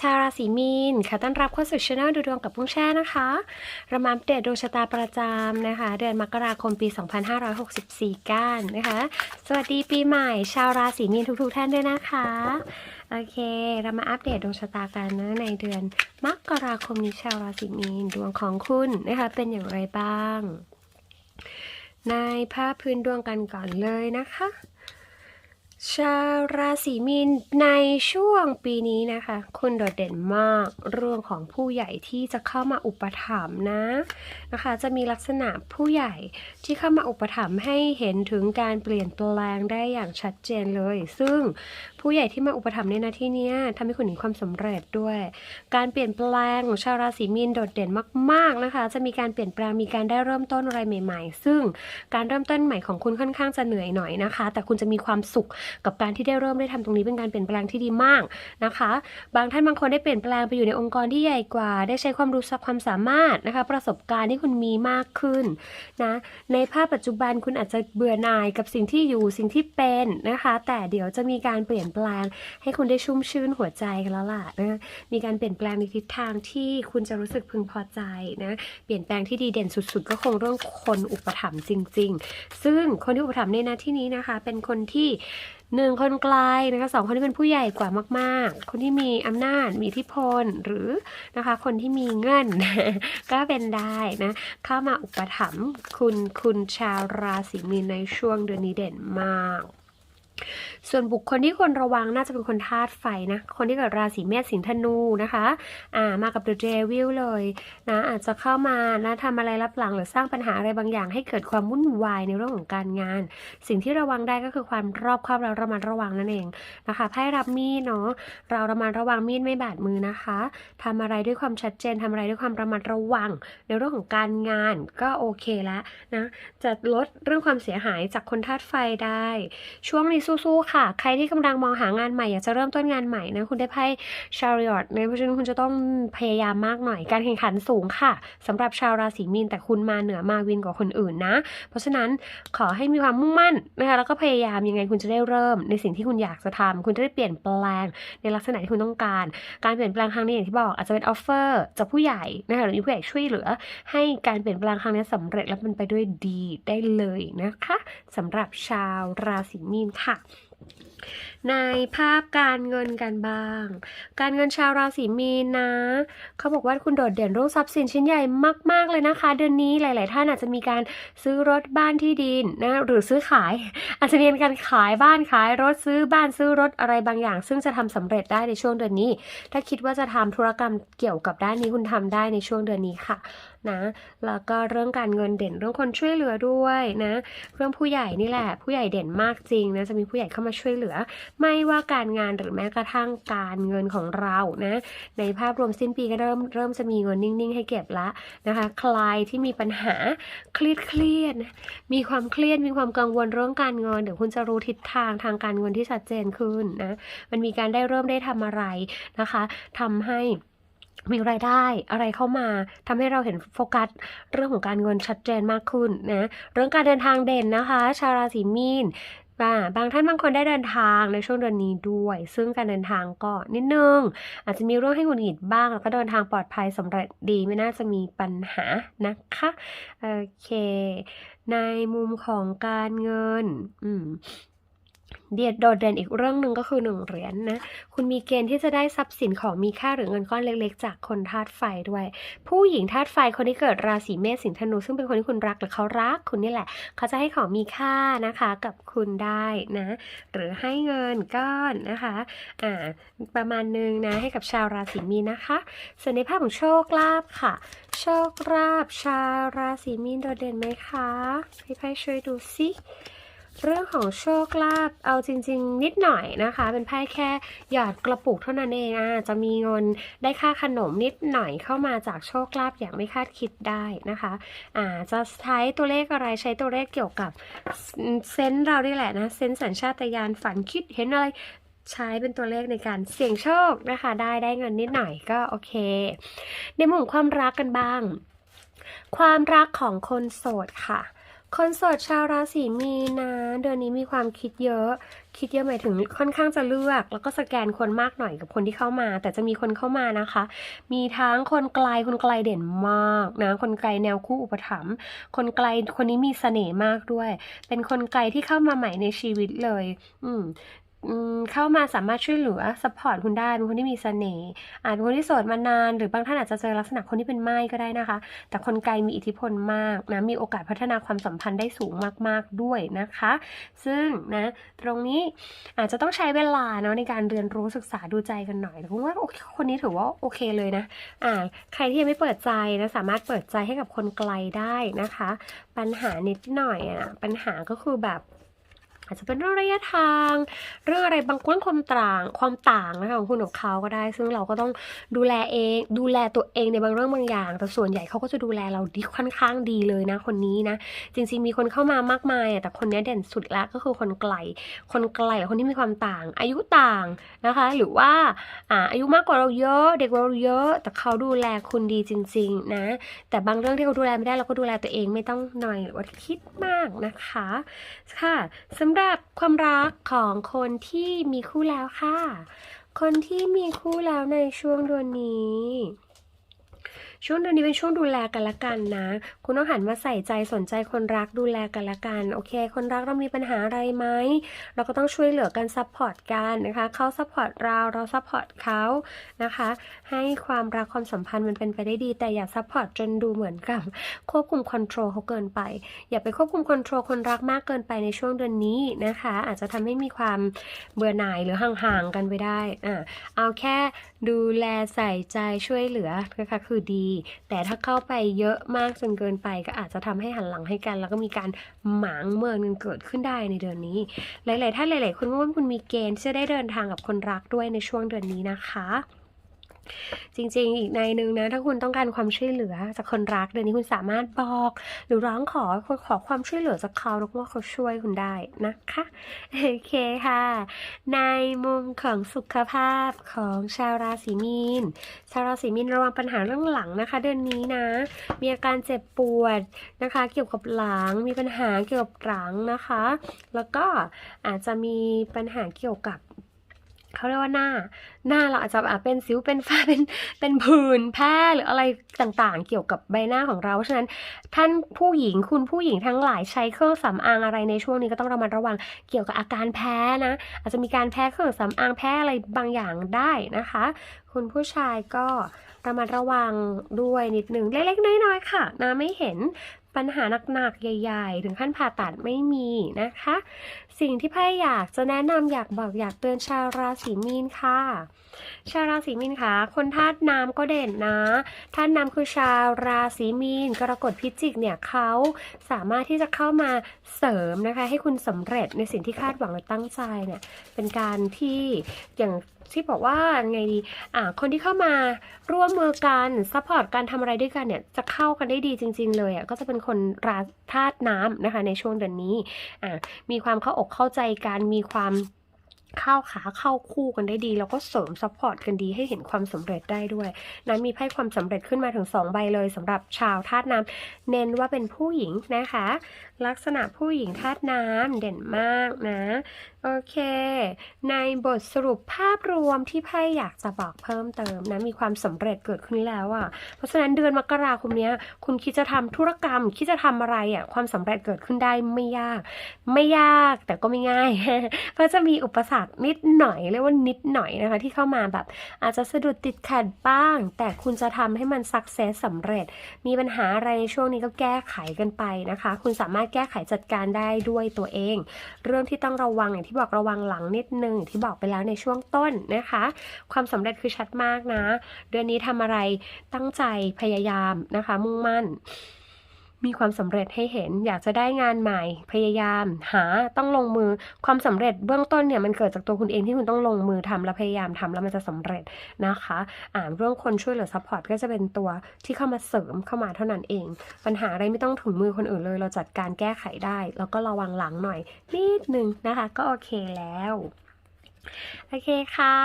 ชาวราศีมีนค่ะต้อนรับเข้าสู่ช anel ดูดวงกับพุ่งแช่นะคะเรามาอัปเดตดวงชะตาประจำนะคะ เดือนมกราคมปี 2564 กันนะคะ สวัสดีปีใหม่ ชาวราศีมีนทุกๆท่านด้วยนะคะ โอเค เรามาอัปเดตดวงชะตากันนะในเดือนมกราคมนี้ชาวราศีมีนดวงของคุณนะคะเป็นอย่างไรบ้าง ในภาพพื้นดวงกันก่อนเลยนะคะ ชาวราศีมีนในช่วงปีนี้นะคะ คุณโดดเด่นมากเรื่องของผู้ใหญ่ที่จะเข้ามาอุปถัมภ์นะนะคะ จะมีลักษณะผู้ใหญ่ที่เข้ามาอุปถัมภ์ให้เห็นถึงการเปลี่ยนแปลงได้อย่างชัดเจนเลย ซึ่ง ผู้ใหญ่ที่มาอุปถัมภ์ในหนาที่นี้ทำให้คุณเห็นความสำเร็จด้วย การเปลี่ยนแปลงของชาวราศีมีนโดดเด่นมาก ๆนะคะ จะมีการเปลี่ยนแปลงมีการได้เริ่มต้นอะไรใหม่ ๆ ซึ่งการเริ่มต้นใหม่ของคุณค่อนข้างจะเหนื่อยหน่อยนะคะ แต่คุณจะมีความสุขกับการที่ได้เริ่มได้ทำตรงนี้เป็นการเปลี่ยนแปลงที่ดีมากนะคะ บางท่านบางคนได้เปลี่ยนแปลงไปอยู่ในองค์กรที่ใหญ่กว่า ได้ใช้ความรู้ความสามารถนะคะ ประสบการณ์ที่คุณมีมากขึ้นนะในภาพปัจจุบันคุณอาจจะเบื่อหน่ายกับสิ่งที่อยู่สิ่งที่เป็นนะคะ แต่เดี๋ยวจะมีการเปลี่ยนแปลง ให้คุณได้ชุ่มชื่นหัวใจกันแล้วล่ะนะมีการเปลี่ยนแปลงในทิศทางที่คุณจะรู้สึกพึงพอใจนะเปลี่ยนแปลงที่ดีเด่นสุด ๆ ก็คงเรื่องคนอุปถัมภ์จริง ๆ ซึ่งคนที่อุปถัมภ์ในหน้าที่นี้นะคะ เป็นคนที่หนึ่งคนไกลนะคะสองคนที่เป็นผู้ใหญ่กว่ามากๆ คนที่มีอำนาจมีอิทธิพลหรือนะคะคนที่มีเงิน ก็เป็นได้นะเข้ามาอุปถัมภ์คุณคุณชาวราศีมีนในช่วงเดือนนี้เด่นมาก ส่วนบุคคลที่ควรระวังน่าจะเป็นคนธาตุไฟนะ คนที่เกิดราศีเมษสิงห์ธนูนะคะ อ่า มากับเดอะเดวิลเลยนะ อาจจะเข้ามานะทำอะไรรับหลังหรือสร้างปัญหาอะไรบางอย่าง ให้เกิดความวุ่นวายในเรื่องของการงาน สิ่งที่ระวังได้ก็คือความรอบคอบเราระมัดระวังนั่นเองนะคะไพ่รับมีดเนาะ เราระมัดระวังมีดไม่บาดมือนะคะทำอะไรด้วยความชัดเจนทำอะไรด้วยความระมัดระวัง ในเรื่องของการงานก็โอเคแล้วนะ จะลดเรื่องความเสียหายจากคนธาตุไฟได้ ช่วงนี้สู้ๆค่ะ ใครที่กำลังมองหางานใหม่อยากจะเริ่มต้นงานใหม่นะคุณได้ไพ่ชาริอตนะเพราะฉะนั้นคุณจะต้องพยายามมากหน่อยการแข่งขันสูงค่ะสำหรับชาวราศีมีนแต่คุณมาเหนือมาวินกว่าคนอื่นนะ เพราะฉะนั้นขอให้มีความมุ่งมั่นนะคะแล้วก็พยายามยังไงคุณจะได้เริ่ม ในสิ่งที่คุณอยากจะทำคุณจะได้เปลี่ยนแปลงในลักษณะที่คุณต้องการ การเปลี่ยนแปลงครั้งนี้อย่างที่บอกอาจจะเป็นออฟเฟอร์จากผู้ใหญ่นะคะหรือมีผู้ใหญ่ช่วยเหลือ ให้การเปลี่ยนแปลงครั้งนี้สำเร็จและเป็นไปด้วยดีได้เลยนะคะสำหรับชาวราศีมีนค่ะในภาพการเงินกันบ้าง การเงินชาวราศีมีนนะ เขาบอกว่าคุณโดดเด่นเรื่องทรัพย์สินชิ้นใหญ่มาก ๆ เลยนะคะ เดือนนี้หลาย ๆ ท่านอาจจะมีการซื้อรถบ้านที่ดินนะ หรือซื้อขาย อาจจะมีการขายบ้านขายรถซื้อบ้านซื้อรถอะไรบางอย่าง ซึ่งจะทำสำเร็จได้ในช่วงเดือนนี้ ถ้าคิดว่าจะทำธุรกรรมเกี่ยวกับด้านนี้คุณทำได้ในช่วงเดือนนี้ค่ะ นะแล้วก็เรื่องการเงินเด่นเรื่องคนช่วยเหลือด้วยนะเรื่องผู้ใหญ่นี่แหละ ผู้ใหญ่เด่นมากจริงนะจะมีผู้ใหญ่เข้ามาช่วยเหลือ ไม่ว่าการงานหรือแม้กระทั่งการเงินของเรานะในภาพรวมสิ้นปีก็เริ่มเริ่มจะมีเงินนิ่งๆ ให้เก็บละนะคะใครที่มีปัญหาเครียดเครียดมีความเครียดมีความกังวลเรื่องการเงินเดี๋ยวคุณจะรู้ทิศทางทางการเงินที่ชัดเจนขึ้นนะมันมีการได้เริ่มได้ทำอะไรนะคะทำให้ มีรายได้อะไรเข้ามาทำให้เราเห็นโฟกัส เรื่องของการเงินชัดเจนมากขึ้นนะเรื่องการเดินทางเด่นนะคะ ชาวราศีมีนบาบางท่านบางคนได้เดินทางในช่วงเดือนนี้ด้วย ซึ่งการเดินทางก็นิดนึง อาจจะมีเรื่องให้หงุดหงิดบ้าง แล้วก็เดินทางปลอดภัยสำเร็จดีไม่น่าจะมีปัญหานะคะโอเค ในมุมของการเงินอืม เดียดโดดเด่นอีกเรื่องหนึ่งก็คือหนึ่งเหรียญนะ คุณมีเกณฑ์ที่จะได้ทรัพย์สินของมีค่าหรือเงินก้อนเล็กๆ จากคนธาตุไฟด้วย ผู้หญิงธาตุไฟคนที่เกิดราศีเมษสิงห์ธนู ซึ่งเป็นคนที่คุณรักหรือเขารักคุณนี่แหละ เขาจะให้ของมีค่านะคะกับคุณได้นะ หรือให้เงินก้อนนะคะอ่าประมาณนึงนะให้กับชาวราศีมีนนะคะส่วนในภาพของโชคลาภค่ะ โชคลาภชาวราศีมีนโดดเด่นไหมคะพี่ไพ่ช่วยดูสิ เรื่องของโชคลาภเอาจริง ๆ นิดหน่อยนะคะ เป็นไพ่แค่หยอดกระปุกเท่านั้นเองอะจะมีเงินได้ค่าขนมนิดหน่อยเข้ามาจากโชคลาภอย่างไม่คาดคิดได้นะคะอ่าจะใช้ตัวเลขอะไรใช้ตัวเลขเกี่ยวกับเซนส์เรานี่แหละนะเซนส์สัญชาตญาณฝันคิดเห็นอะไรใช้เป็นตัวเลขในการเสี่ยงโชคนะคะ ได้ได้เงินนิดหน่อยก็โอเค ในมุมความรักกันบ้าง ความรักของคนโสดค่ะ คนโสดชาวราศีมีนนะเดือนนี้มีความคิดเยอะ คิดเยอะหมายถึงค่อนข้างจะเลือก แล้วก็สแกนคนมากหน่อยกับคนที่เข้ามา แต่จะมีคนเข้ามานะคะ มีทั้งคนไกลคนไกลเด่นมากนะ คนไกลแนวคู่อุปถัมภ์คนไกลคนนี้มีเสน่ห์มากด้วย เป็นคนไกลที่เข้ามาใหม่ในชีวิตเลย อืมอืม เข้ามาสามารถช่วยเหลือซัพพอร์ตคุณได้เป็นคนที่มีเสน่ห์อาจเป็นคนที่โสดมานาน หรือบางท่านอาจจะเจอลักษณะคนที่เป็นไม้ก็ได้นะคะ แต่คนไกลมีอิทธิพลมากนะมีโอกาสพัฒนาความสัมพันธ์ได้สูงมาก ๆด้วยนะคะ ซึ่งนะตรงนี้อาจจะต้องใช้เวลาเนาะในการเรียนรู้ศึกษาดูใจกันหน่อยแต่ผมว่าคคนนี้ถือว่าโอเคเลยนะอ่าใครที่ยังไม่เปิดใจนะสามารถเปิดใจให้กับคนไกลได้นะคะ ปัญหานิดหน่อยอะปัญหาก็คือแบบ อาจจะเป็นเรื่องระยะทาง เรื่องอะไรบางเรื่องความต่างความต่างนะคะของคุณกับเขาก็ได้ ซึ่งเราก็ต้องดูแลเอง ดูแลตัวเองในบางเรื่องบางอย่าง แต่ส่วนใหญ่เขาก็จะดูแลเราดีค่อนข้างดีเลยนะคนนี้นะจริงๆมีคนเข้ามามากมายอะแต่คนนี้เด่นสุดละก็คือคนไกล คนไกลคนที่มีความต่าง อายุต่างนะคะ หรือว่าอ่าอายุมากกว่าเราเยอะเด็กกว่าเราเยอะ แต่เขาดูแลคุณดีจริง ๆ นะ แต่บางเรื่องที่เขาดูแลไม่ได้เราก็ดูแลตัวเองไม่ต้องหน่อยหรือว่าคิดมากนะคะค่ะสำำหรับความรักของคนที่มีคู่แล้วค่ะ คนที่มีคู่แล้วในช่วงเดือนนี้ ช่วงเดือนนี้เป็นช่วงดูแลกันละกันนะ คุณต้องหันมาใส่ใจสนใจคนรักดูแลกันละกัน โอเค คนรักเรามีปัญหาอะไรไหม เราก็ต้องช่วยเหลือกันซัพพอร์ตกันนะคะ เขาซัพพอร์ตเรา เราซัพพอร์ตเขานะคะ ให้ความรักความสัมพันธ์มันเป็นไปได้ดี แต่อย่าซัพพอร์ตจนดูเหมือนกับ ควบคุมคอนโทรลเขาเกินไป อย่าไปควบคุมคอนโทรลคนรักมากเกินไปในช่วงเดือนนี้นะคะ อาจจะทำให้มีความเบื่อหน่ายหรือห่างๆกันไปได้ อ่า เอาแค่ดูแลใส่ใจช่วยเหลือนะคะคือดีแต่ถ้าเข้าไปเยอะมากจนเกินไปก็อาจจะทำให้หันหลังให้กัน แล้วก็มีการหมางเมินกันเกิดขึ้นได้ในเดือนนี้ หลาย ๆ ท่านหลาย ๆ คนว่าคุณมีเกณฑ์จะได้เดินทางกับคนรักด้วยในช่วงเดือนนี้นะคะ จริงๆ อีกในหนึ่งนะ ถ้าคุณต้องการความช่วยเหลือจากคนรักเดือนนี้คุณสามารถบอก หรือร้องขอขอความช่วยเหลือจากเขาแล้วว่าเขาช่วยคุณได้นะคะโอเคค่ะ ในมุมของสุขภาพของชาวราศีมีน ชาวราศีมีนระวังปัญหาเรื่องหลังนะคะ เดือนนี้นะ มีอาการเจ็บปวดนะคะ เกี่ยวกับหลังมีปัญหาเกี่ยวกับหลังนะคะ แล้วก็อาจจะมีปัญหาเกี่ยวกับ เขาเรียกว่าหน้า หน้าเราอาจจะเป็นสิวเป็นฝ้าเป็นเป็นผื่นแพ้หรืออะไรต่างๆ เกี่ยวกับใบหน้าของเรา เพราะฉะนั้นท่านผู้หญิงคุณผู้หญิงทั้งหลายใช้เครื่องสำอางอะไรในช่วงนี้ก็ต้องระมัดระวังเกี่ยวกับอาการแพ้นะ อาจจะมีการแพ้เครื่องสำอางแพ้อะไรบางอย่างได้นะคะ คุณผู้ชายก็ระมัดระวังด้วยนิดหนึ่งเล็กๆน้อยๆค่ะนะไม่เห็น ปัญหาหนักๆ ใหญ่ ๆ ถึงขั้นผ่าตัดไม่มีนะคะ สิ่งที่ไพ่อยากจะแนะนำอยากบอกอยากเตือนชาวราศีมีนค่ะ ชาวราศีมีนค่ะคนธาตุน้ำก็เด่นนะธาตุน้ำคือชาวราศีมีน กรกฎพิจิกเนี่ยเขาสามารถที่จะเข้ามาเสริมนะคะ ให้คุณสำเร็จในสิ่งที่คาดหวังและตั้งใจเนี่ยเป็นการที่อย่างที่บอกว่าไงดีอ่าคนที่เข้ามาร่วมมือกันซัพพอร์ตการทำอะไรด้วยกันเนี่ยจะเข้ากันได้ดีจริง ๆ เลยอะก็จะเป็นคนราธาตุน้ำนะคะในช่วงเดือนนี้อ่ามีความเข้าอกเข้าใจกันมีความ ข้าขาเข้าคู่กันได้ดี แล้วก็เสริมซัพพอร์ตกันดีให้เห็นความสำเร็จได้ด้วย นั้นมีไพ่ความสำเร็จขึ้นมาถึง 2 ใบเลยสำหรับชาวธาตุน้ำเน้นว่าเป็นผู้หญิงนะคะ ลักษณะผู้หญิงธาตุน้ำเด่นมากนะ โอเค ในบทสรุปภาพรวมที่ไพ่อยากจะบอกเพิ่มเติมนะมีความสำเร็จเกิดขึ้นแล้วอะ่ะ เพราะฉะนั้นเดือนมกราคมนี้คุณคิดจะทำธุรกรรม คิดจะทำอะไรอะ่ะความสำเร็จเกิดขึ้นได้ไม่ยาก ไม่ยากแต่ก็ไม่ง่าย ก็จะมีอุปสรรคนิดหน่อยเรียกว่านิดหน่อยนะคะ ที่เข้ามาแบบ อาจจะสะดุดติดขัดบ้าง แต่คุณจะทำให้มันสักเซสสำเร็จ มีปัญหาอะไรในช่วงนี้ก็แก้ไขกันไปนะคะ คุณสามารถแก้ไขจัดการได้ด้วยตัวเอง เรื่องที่ต้องระวังอย่างที่บอกระวังหลังนิดนึงอย่างที่บอกไปแล้วในช่วงต้นนะคะ ความสำเร็จคือชัดมากนะ เดือนนี้ทำอะไรตั้งใจพยายามนะคะ มุ่งมั่น มีความสำเร็จให้เห็น อยากจะได้งานใหม่ พยายาม หาต้องลงมือความสำเร็จเบื้องต้นเนี่ยมันเกิดจากตัวคุณเองที่คุณต้องลงมือทำและพยายามทำแล้วมันจะสำเร็จนะคะอ่านเรื่องคนช่วยเหลือซัพพอร์ตก็จะเป็นตัวที่เข้ามาเสริมเข้ามาเท่านั้นเอง ปัญหาอะไรไม่ต้องถึงมือคนอื่นเลย เราจัดการแก้ไขได้ แล้วก็ระวังหลังหน่อยนิดนึงนะคะ ก็โอเคแล้ว โอเคค่ะ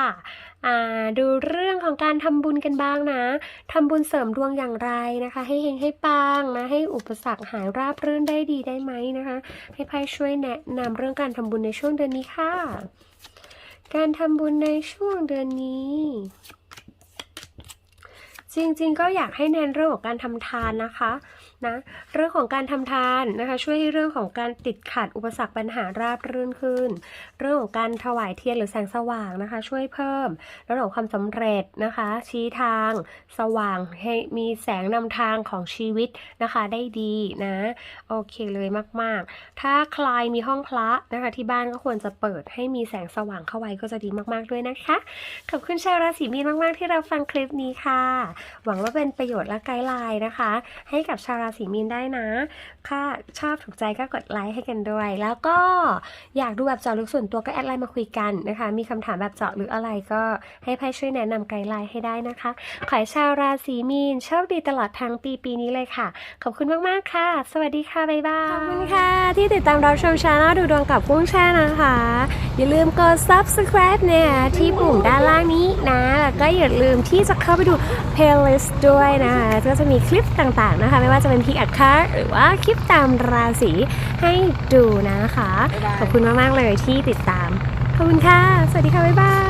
ดูเรื่องของการทำบุญกันบ้างนะทำบุญเสริมดวงอย่างไรนะคะ ให้เฮงให้ปังนะ ให้อุปสรรคหายราบรื่นได้ดีได้ไหมนะคะ ให้ไพ่ช่วยแนะนำเรื่องการทำบุญในช่วงเดือนนี้ค่ะ การทำบุญในช่วงเดือนนี้ จริงๆ ก็อยากให้เน้นเรื่องของการทำทานนะคะ นะเรื่องของการทำทานนะคะ ช่วยให้เรื่องของการติดขัดอุปสรรคปัญหาราบรื่นขึ้น เรื่องของการถวายเทียนหรือแสงสว่างนะคะ ช่วยเพิ่มเรื่องของความสำเร็จนะคะ ชี้ทาง สว่างให้มีแสงนำทางของชีวิตนะคะได้ดีนะโอเคเลยมากๆ ถ้าใครมีห้องพระนะคะ ที่บ้านก็ควรจะเปิดให้มีแสงสว่างเข้าไว้ก็จะดีมากๆด้วยนะคะขอบคุณชาวราศีมีนมาก ๆ ที่เราฟังคลิปนี้ค่ะ หวังว่าเป็นประโยชน์และไกด์ไลน์นะคะ ให้กับชาวราศีมีนได้นะ ค่ะชอบถูกใจก็กดไลค์ให้กันด้วย แล้วก็อยากดูแบบเจาะลึกส่วนตัวก็แอดไลน์มาคุยกันนะคะ มีคำถามแบบเจาะลึกอะไรก็ให้ไพ่ช่วยแนะนำไกด์ไลน์ให้ได้นะคะ ขอให้ชาวราศีมีนโชคดีตลอดทั้งปีปีนี้เลยค่ะ ขอบคุณมากๆค่ะ สวัสดีค่ะ บ๊ายบาย ขอบคุณค่ะ ที่ติดตามรับชมชาแนลดูดวงกับกุ้งแช่นะคะ อย่าลืมกด subscribe เนี่ยที่ปุ่มด้านล่างนี้นะ แล้วก็อย่าลืมที่จะเข้าไปดู playlist ด้วยนะคะก็จะมีคลิปต่างๆนะคะ ไม่ว่าจะเป็นพิกอัดคาหรือว่าคลิปตามราศีให้ดูนะคะ ขอบคุณมากๆเลยที่ติดตาม ขอบคุณค่ะ สวัสดีค่ะ บ๊ายบาย